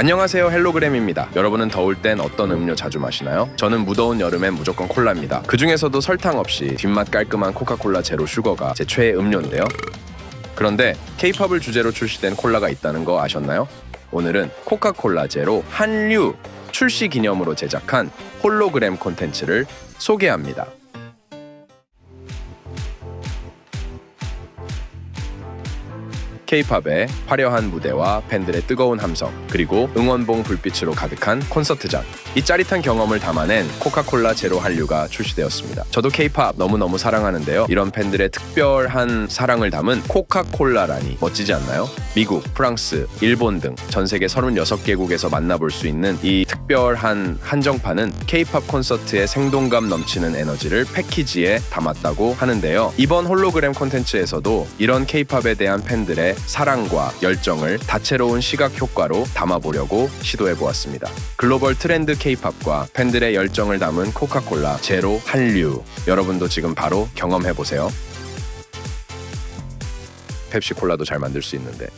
안녕하세요 헬로그램입니다. 여러분은 더울 땐 어떤 음료 자주 마시나요? 저는 무더운 여름엔 무조건 콜라입니다. 그 중에서도 설탕 없이 뒷맛 깔끔한 코카콜라 제로 슈거가 제 최애 음료인데요. 그런데 케이팝을 주제로 출시된 콜라가 있다는 거 아셨나요? 오늘은 코카콜라 제로 한류 출시 기념으로 제작한 홀로그램 콘텐츠를 소개합니다. K-팝의 화려한 무대와 팬들의 뜨거운 함성, 그리고 응원봉 불빛으로 가득한 콘서트장. 이 짜릿한 경험을 담아낸 코카콜라 제로 한류가 출시되었습니다. 저도 K-팝 너무너무 사랑하는데요. 이런 팬들의 특별한 사랑을 담은 코카콜라라니 멋지지 않나요? 미국, 프랑스, 일본 등 전 세계 36개국에서 만나볼 수 있는 이 특별한 한정판은 K-팝 콘서트의 생동감 넘치는 에너지를 패키지에 담았다고 하는데요. 이번 홀로그램 콘텐츠에서도 이런 K-팝에 대한 팬들의 사랑과 열정을 다채로운 시각 효과로 담아보려고 시도해 보았습니다. 글로벌 트렌드 K-팝과 팬들의 열정을 담은 코카콜라 제로 한류 여러분도 지금 바로 경험해 보세요. 펩시콜라도 잘 만들 수 있는데